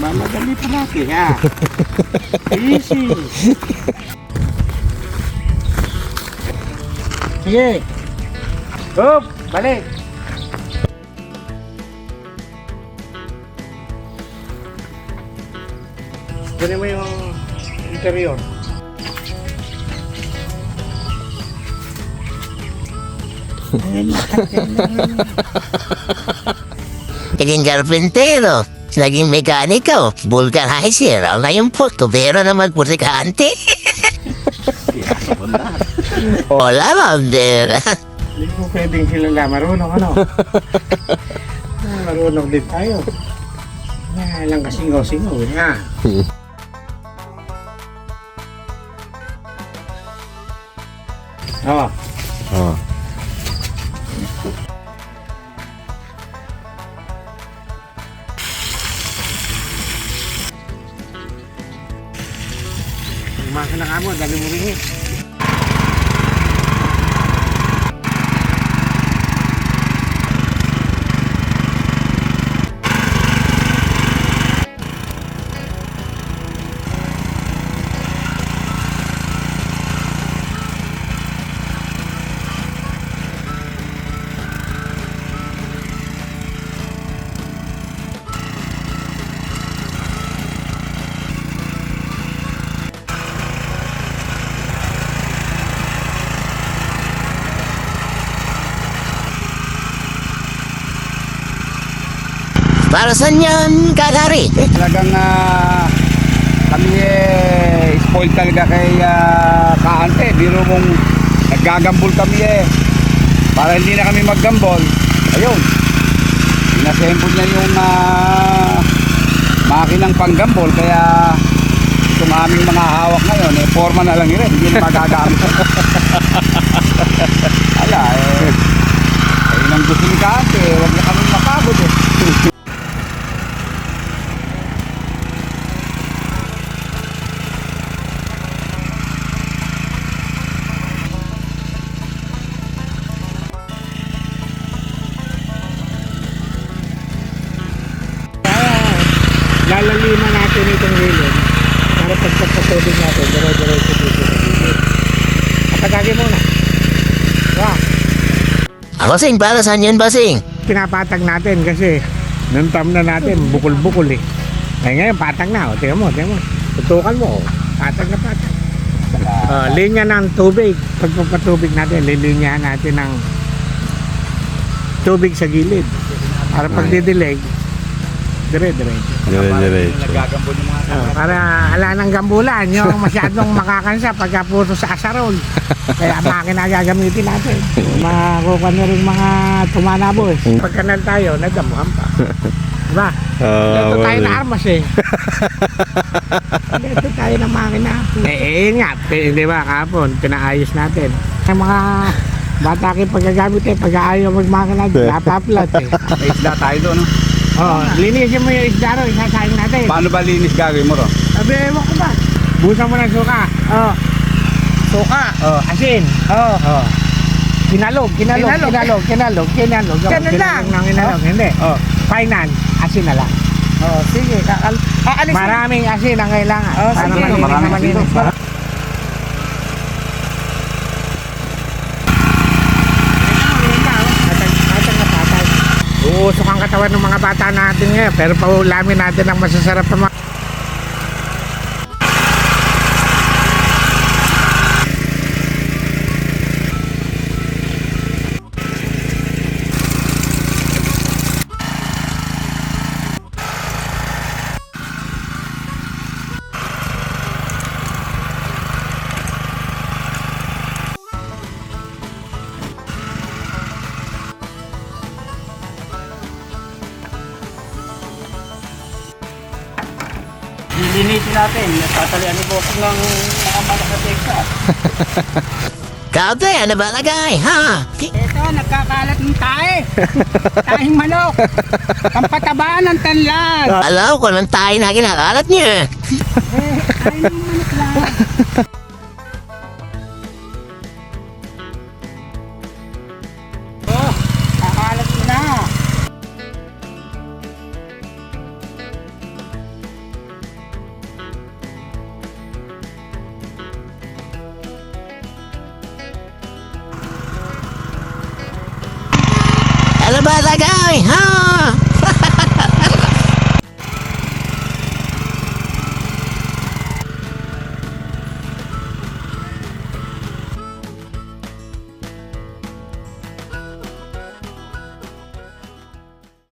Mamadali palagi ha. Easy. Sige. Up, balik. Kunin mo yung interior. Naging karpintero. Naging mekaniko. Vulcanizer. Ngayon po, tubero na magputikante. Wala, Wonder. Hindi po pwedeng sila na marunong ano. Ah, marunong din tayo. Ah, lang kasingaw-singaw eh. Ha? Oh, Oh. Umasa na ka mo, dami mo rin eh. Para saan yan, kalari? Talagang ah, kami eh, spoiled talaga kay uh, Kaante. Biro mong naggagambol kami eh. Para hindi na kami maggambol. Ayun. Inasemble niya yung ah, makinang panggambol. Kaya itong aming mga hawak ngayon, eh, forma na lang yun. Hindi na magagamit. Ala, eh. Ayun ang gusto ni Kaante. Huwag na kami mapagod eh. Lalalima natin itong willing para pagpapatubig natin, dire-diretso dito sa gilid. Muna. Wow. Ah, Basing, para saan yun, Basing? pinapatag natin kasi nantam na natin bukol-bukol eh. Eh ngayon patag na, o, tingnan mo, tingnan mo. Tutukan mo, o. patag na patag. Uh, linya ng tubig. Pagpapatubig natin, lilinyahan natin ng tubig sa gilid. Para pag didilig, Dire-diretso. Nagagambol yung mga Ah, para ala ng gambulan, yung masyadong makakansa pagka puro sa asarol. Kaya makina gagamitin natin. Makukuha na rin mga tumanabo eh. Pagkanal tayo, nadamuhan pa. Diba? Dito tayo na armas eh. Dito tayo na makina. Eh, eh yun nga, pi- di ba kahapon, pinaayos natin. Ang mga bata kayo paggagamit eh, pag ayaw magmakina, napaplat eh. May isda tayo doon. no? Oh, linisin mo yung isda ro, isasahin natin. Paano ba linis gagawin mo ro? Sabi, ewan ko ba? Busan mo ng suka. Oh. Suka. Oh, asin. Oh. Oh. Kinalog, kinalog, Kinalog. kinalog, kinalog, kinalog. Ganun lang. Ng kinalog, hindi. Oh. Final, asin na lang. Oh, sige. Kakal. Maraming asin ang kailangan. Oh, Para sige. malinis na Maraming asin malinis. Katawan ng mga bata natin ngayon. Pero paulamin natin ang masasarap na mga Lilinisin natin. Tatalian ni Bossing ng mga manok na Texas. Kaute, ano ba lagay, ha? Ito, nagkakalat ng tae. Taing manok. Pampataba ng tanlan. Alam ko naman tayo na kinakalat niyo. eh. Eh, tayo ng manok lang. Barangay! Ha!